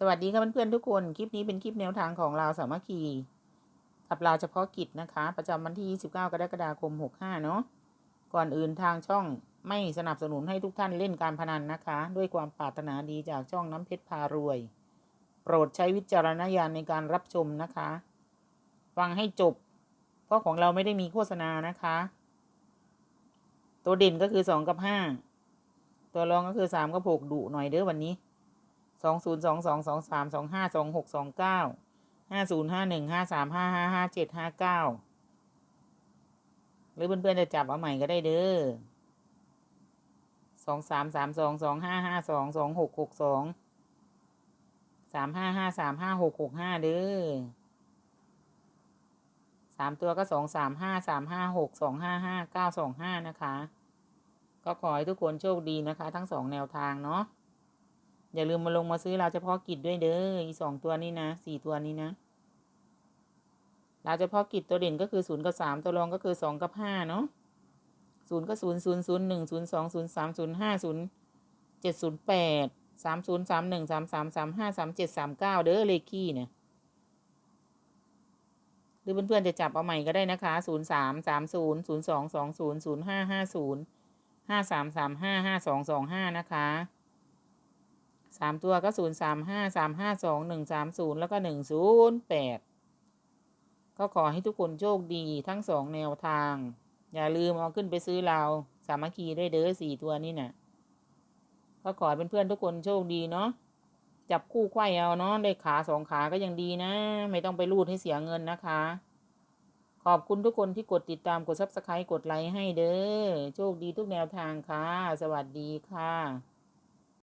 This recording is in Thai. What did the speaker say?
สวัสดีค่ะเพื่อนๆทุกคน คลิปนี้เป็นคลิปแนวทางของเราวสามัคคีกับเราวเฉพาะกิจนะคะ ประจำวันที่ 29 กรกฎาคม 65 เนาะก่อนอื่นทางช่องไม่สนับสนุนให้ทุกท่านเล่นการพนันนะคะ ด้วยความปรารถนาดีจากช่องน้ำเพชรพารวย โปรดใช้วิจารณญาณในการรับชมนะคะ ฟังให้จบ เพราะของเราไม่ได้มีโฆษณานะคะ ตัวเด่นก็คือ 2 กับ 5 ตัวรองก็คือ 3 กับ 6 ดุหน่อยเด้อวันนี้ สองศูนย์สองสองสองสามสองห้าสองหกสองเก้าห้าศูนย์ห้าหนึ่งห้าสามห้าห้าห้าเจ็ดห้าเก้าหรือเพื่อนๆจะจับเอาใหม่ก็ได้เด้อสองสามสามสองสองห้าห้าสองสองหกหกสองสามห้าห้าสามห้าหกหกห้าเด้อสามตัวก็สองสามห้าสามห้าหกสองห้าห้าเก้าสองห้านะคะ ก็ขอให้ทุกคนโชคดีนะคะ ทั้งสองแนวทางเนาะ อย่าลืมมาลงมาซื้อเราเฉพาะกิจด้วยเด้ออีสองตัวนี้นะสี่ตัวนี้นะเราเฉพาะกิจตัวเด่นก็คือศูนย์กับสามตัวรองก็คือสองกับห้าเนาะศูนย์ก็ศูนย์ศูนย์ศูนย์หนึ่งศูนย์สองศูนย์สามศูนย์ห้าศูนย์เจ็ดศูนย์แปดสามศูนย์สามหนึ่งสามสามสามห้าสามเจ็ดสามเก้าเด้อเลขคี่เนี่ยหรือเพื่อนๆจะจับเอาใหม่ก็ได้นะคะศูนย์สามสามศูนย์ศูนย์สองสองศูนย์ศูนย์ห้าห้าศูนย์ห้าสามสามห้าห้าสองสองห้านะคะ สามตัวก็ศูนย์สามห้าสามห้าสองหนึ่งสามศูนย์แล้วก็หนึ่งศูนย์แปดก็ขอให้ทุกคนโชคดีทั้งสองแนวทาง อย่าลืมเอาขึ้นไปซื้อเราสามัคคีด้วยเด้อสี่ตัวนี่น่ะ ก็ขอให้เพื่อนทุกคนโชคดีเนาะจับคู่ไขว้เอาเนาะได้ขาสองขาก็ยังดีนะ ไม่ต้องไปรูดให้เสียเงินนะคะ ขอบคุณทุกคนที่กดติดตามกดซับสไครต์กดไลค์ให้เด้อโชคดีทุกแนวทางค่ะ สวัสดีค่ะ